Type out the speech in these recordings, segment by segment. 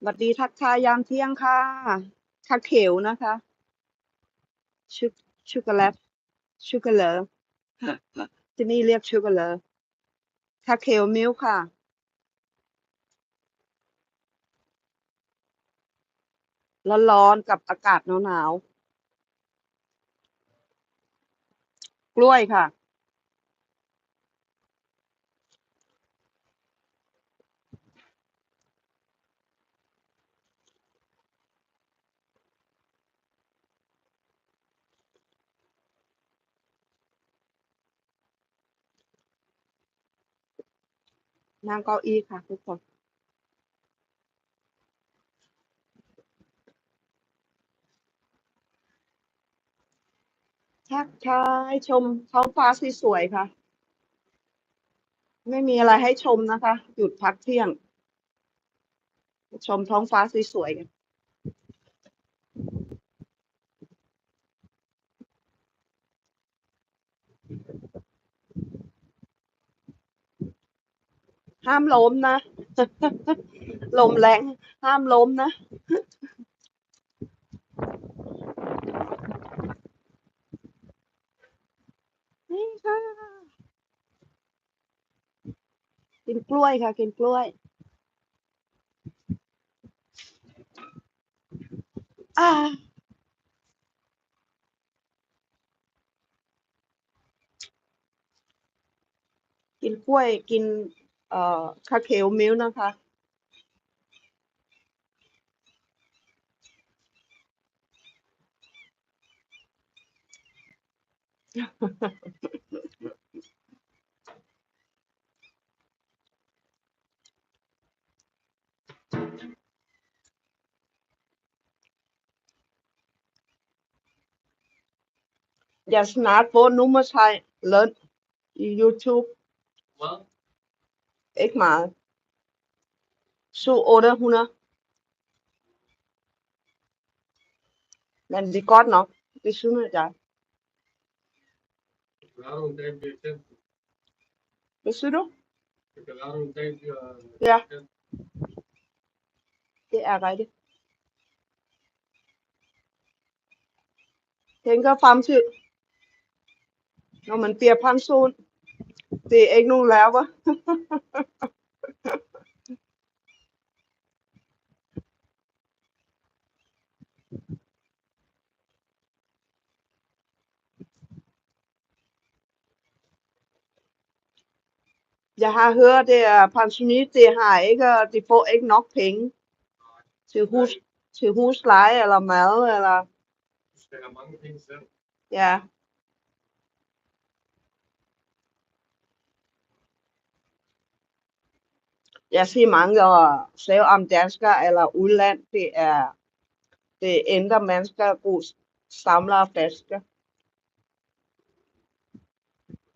สวัสดีทักทายยามเที่ยงค่ะชาเขียวนะคะชุกช็อกโกแลตช็อกโกแลตที่นี่เรียกช็อกโกแลตชาเขียวมิลค์ค่ะ ร้อนๆกับอากาศหนาวๆกล้วยค่ะ นั่งเก้าอี้ค่ะทุกคน ทักทายชมท้องฟ้าสวยๆค่ะ ไม่มีอะไรให้ชมนะคะ หยุดพักเที่ยง ชมท้องฟ้าสวยๆกัน ห้ามล้มนะ ลมแรง ห้ามล้มนะ นี่ค่ะ กินกล้วยค่ะ กินกล้วย อ่ากินกล้วยกิน เอ่อคาเคลมิลค์นะคะ Ja, snart hvor nummer sig løn i YouTube. Hvad? Ikke meget. 7 800. Men det er godt nok. Det synes jeg. Det være, du en dag bliver kendt. Hvad siger du? Det en dag bliver Ja. Det er rigtigt. Tænker frem til, når man bliver pension. Det er ikke nogen lærer. Jeg har hørt, er pensionist, det har ikke, de får ikke nok penge til hus, til husleje eller mad, eller, Du have mange penge selv. ja. Jeg siger mange, og selv om danskere eller udland, det er, det ændrer mennesker god samler og flasker.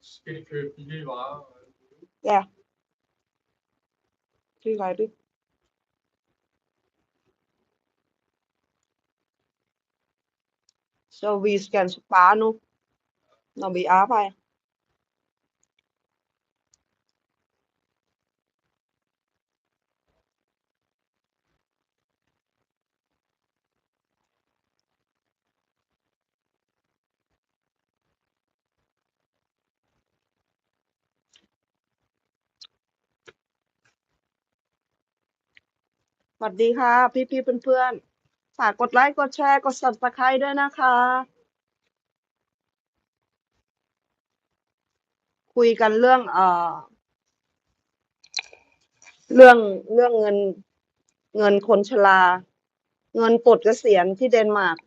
Skal de købe billige varer. Ja. Det er rigtigt. Så vi skal spare nu, når vi arbejder. " สวัสดีค่ะ พี่ๆเพื่อนๆฝากกดไลค์กดแชร์กด Subscribe ด้วยนะคะ คุยกันเรื่องเอ่อ เรื่องเรื่องเงิน เงินคนชรา เงินปลดเกษียณที่เดนมาร์ก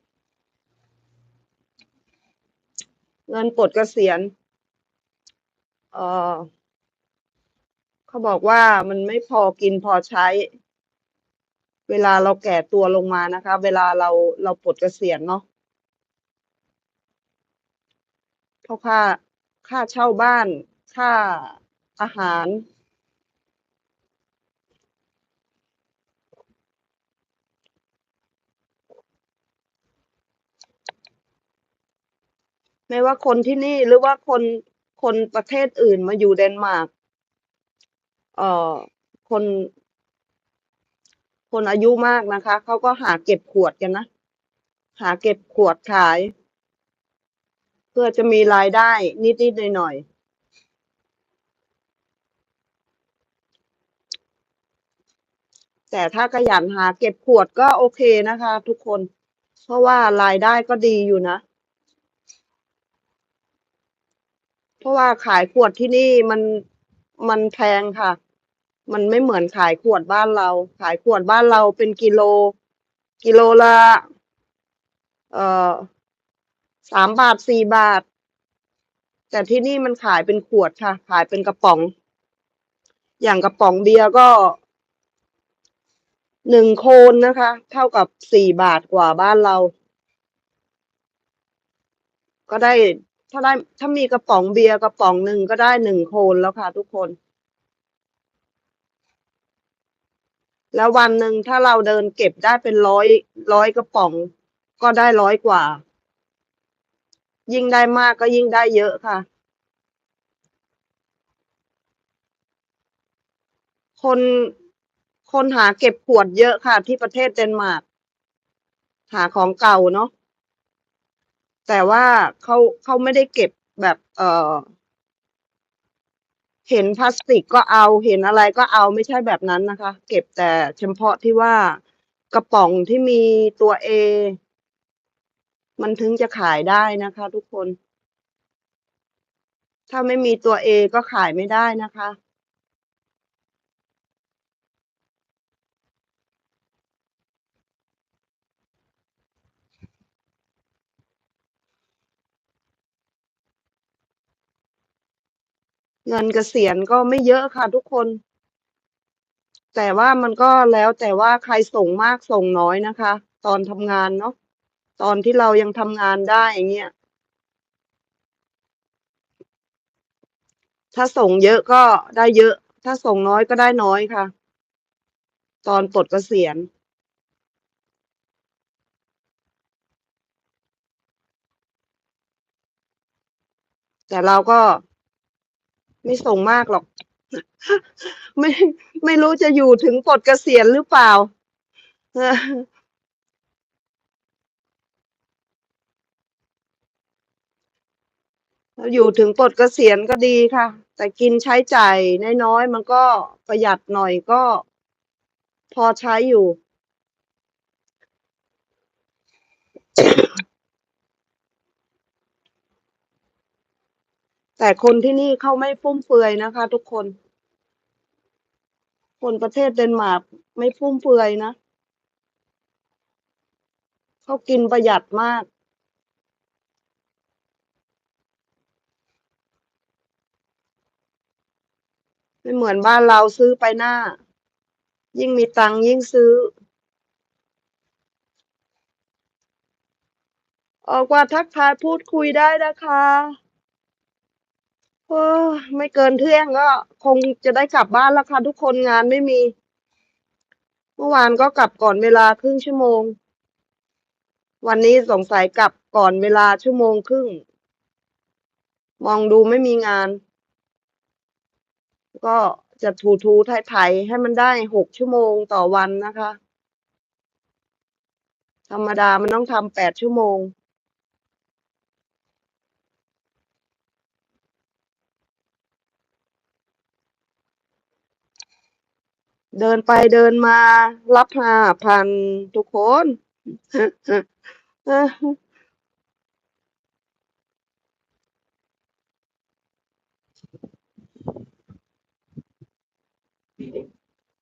เงินปลดเกษียณเอ่อเขาบอกว่ามันไม่พอกินพอใช้ เวลาเราแก่ตัวลงมานะคะ เวลาเราเราปลดเกษียณเนาะเพราะค่าค่าเช่าบ้าน ค่าอาหาร ไม่ว่าคนที่นี่หรือว่าคนคนประเทศอื่นมาอยู่เดนมาร์กเอ่อคน คนอายุมากนะคะเขาก็หาเก็บขวดกันนะหาเก็บขวดขาย เพื่อจะมีรายได้นิดๆหน่อยๆแต่ถ้าขยันหาเก็บขวดก็โอเคนะคะ ทุกคน เพราะว่ารายได้ก็ดีอยู่นะ เพราะว่าขายขวดที่นี่มันมันแพงค่ะ มันไม่เหมือนขายขวดบ้านเรา ขายขวดบ้านเราเป็นกิโล กิโลละ เอ่อสามบาทสี่บาท แต่ที่นี่มันขายเป็นขวดค่ะ ขายเป็นกระป๋อง อย่างกระป๋องเบียร์ก็หนึ่งโคนนะคะ เท่ากับสี่บาทกว่าบ้านเรา ก็ได้ถ้าได้ถ้ามีกระป๋องเบียร์กระป๋องหนึ่งก็ได้หนึ่งโคนแล้วค่ะทุกคน แล้ววันหนึ่งถ้าเราเดินเก็บได้เป็นร้อยร้อยกระป๋อง ก็ได้ร้อยกว่า ยิ่งได้มากก็ยิ่งได้เยอะค่ะ คนคนหาเก็บขวดเยอะค่ะ ที่ประเทศเดนมาร์กหาของเก่าเนาะแต่ว่าเขาเขาไม่ได้เก็บแบบ เออ เห็นพลาสติกก็เอาเห็นอะไรก็เอาไม่ใช่แบบนั้นนะคะ เก็บแต่เฉพาะที่ว่ากระป๋องที่มีตัวเอมันถึงจะขายได้นะคะ ทุกคน ถ้าไม่มีตัวเอก็ขายไม่ได้นะคะ เงินเกษียณก็ไม่เยอะค่ะทุกคน แต่ว่ามันก็แล้วแต่ว่าใครส่งมากส่งน้อยนะคะ ตอนทำงานเนาะตอนที่เรายังทำงานได้อย่างเงี้ยถ้าส่งเยอะก็ได้เยอะ ถ้าส่งน้อยก็ได้น้อยค่ะ ตอนปลดเกษียณแต่เราก็ ไม่ส่งมากหรอก ไม่ไม่รู้จะอยู่ถึงปลดเกษียณหรือเปล่าเออเราอยู่ถึงปลดเกษียณก็ดีค่ะ แต่กินใช้จ่ายน้อยๆมันก็ประหยัดหน่อยก็พอใช้อยู่ แต่คนที่นี่เขาไม่ฟุ่มเฟือยนะคะ ทุกคน คนประเทศเดนมาร์กไม่ฟุ่มเฟือยนะเขากินประหยัดมาก ไม่เหมือนบ้านเราซื้อไปหน้า ยิ่งมีตังยิ่งซื้อออกว่าทักทายพูดคุยได้นะคะ โอ้ไม่เกินเที่ยงก็คงจะได้กลับบ้านแล้วค่ะทุกคนงานไม่มี เมื่อวานก็กลับก่อนเวลาครึ่งชั่วโมง วันนี้สงสัยกลับก่อนเวลาชั่วโมงครึ่ง มองดูไม่มีงาน ก็จะถูถูไถไถๆให้มันได้หกชั่วโมงต่อวันนะคะ ธรรมดามันต้องทำแปดชั่วโมง เดินไปเดินมารับห้าพันทุกคน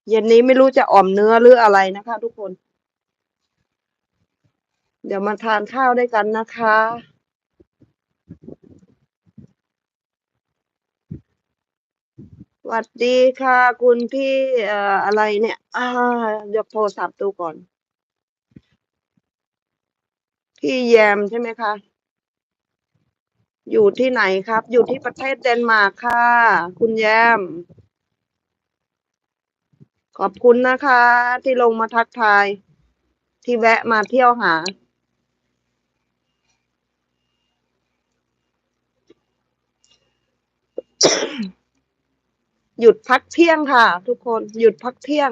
เย็นนี้ไม่รู้จะอ่อมเนื้อหรืออะไรนะคะทุกคน เดี๋ยวมาทานข้าวด้วยกันนะคะ วัสดีค่ะ คุณพี่เอ่ออะไรเนี่ย อ่ายกโทรศัพท์ดูก่อน พี่แยมใช่ไหมคะ อยู่ที่ไหนครับ อยู่ที่ประเทศเดนมาร์กค่ะ คุณแยม ขอบคุณนะคะ ที่ลงมาทักทาย ที่แวะมาเที่ยวหา หยุดพักเที่ยงค่ะ ทุกคนหยุดพักเที่ยง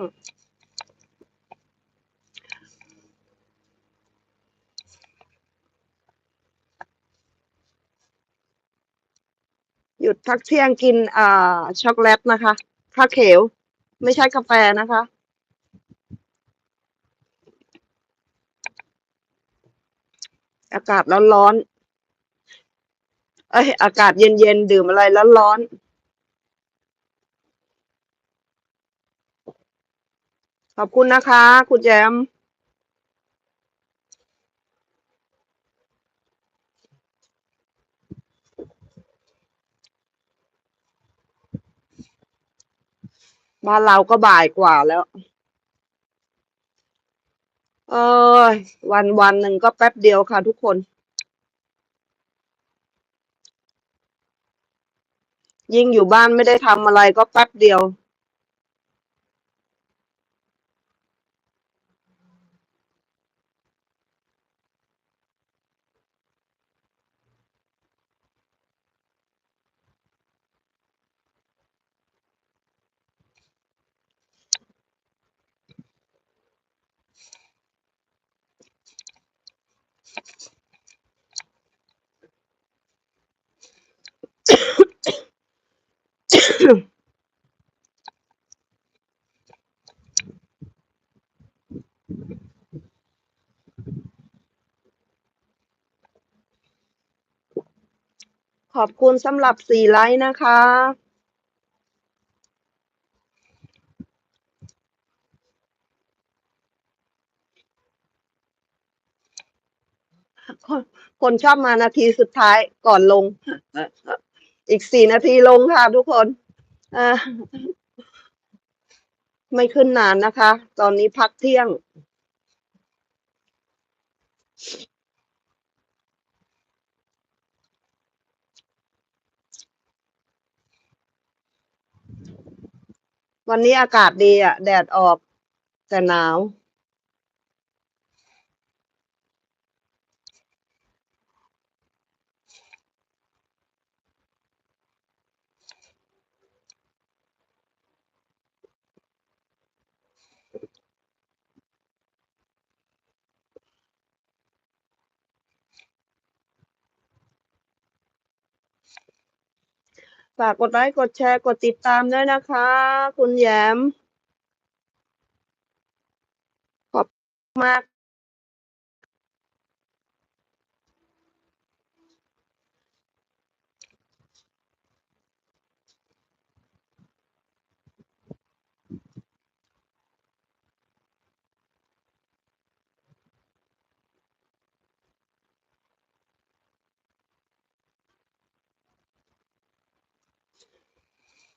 หยุดพักเที่ยงกินอ่าช็อกโกแลตนะคะข้าเขียวไม่ใช่กาแฟนะคะอากาศร้อนๆ เอ้ย อากาศเย็นเย็นดื่มอะไรร้อนร้อน ขอบคุณนะคะ คุณแจม บ้านเราก็บ่ายกว่าแล้ว เอ้ยวันวันหนึ่งก็แป๊บเดียวค่ะทุกคน ยิ่งอยู่บ้านไม่ได้ทำอะไรก็แป๊บเดียว ขอบคุณสำหรับสี่ไลค์นะคะ คนคนชอบมานาทีสุดท้ายก่อนลง อีกสี่นาทีลงค่ะทุกคนอ่าไม่ขึ้นนานนะคะ ตอนนี้พักเที่ยง วันนี้อากาศดีอะแดดออกแต่หนาว ฝากกดไลค์กดแชร์กดติดตามด้วยนะคะ คุณแยมขอบคุณมาก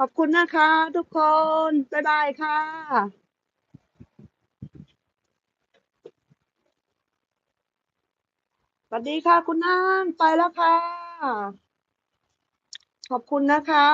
ขอบคุณนะคะ ทุกคน บ๊ายบายค่ะสวัสดีค่ะ คุณน้ำไปแล้วค่ะ ขอบคุณนะคะ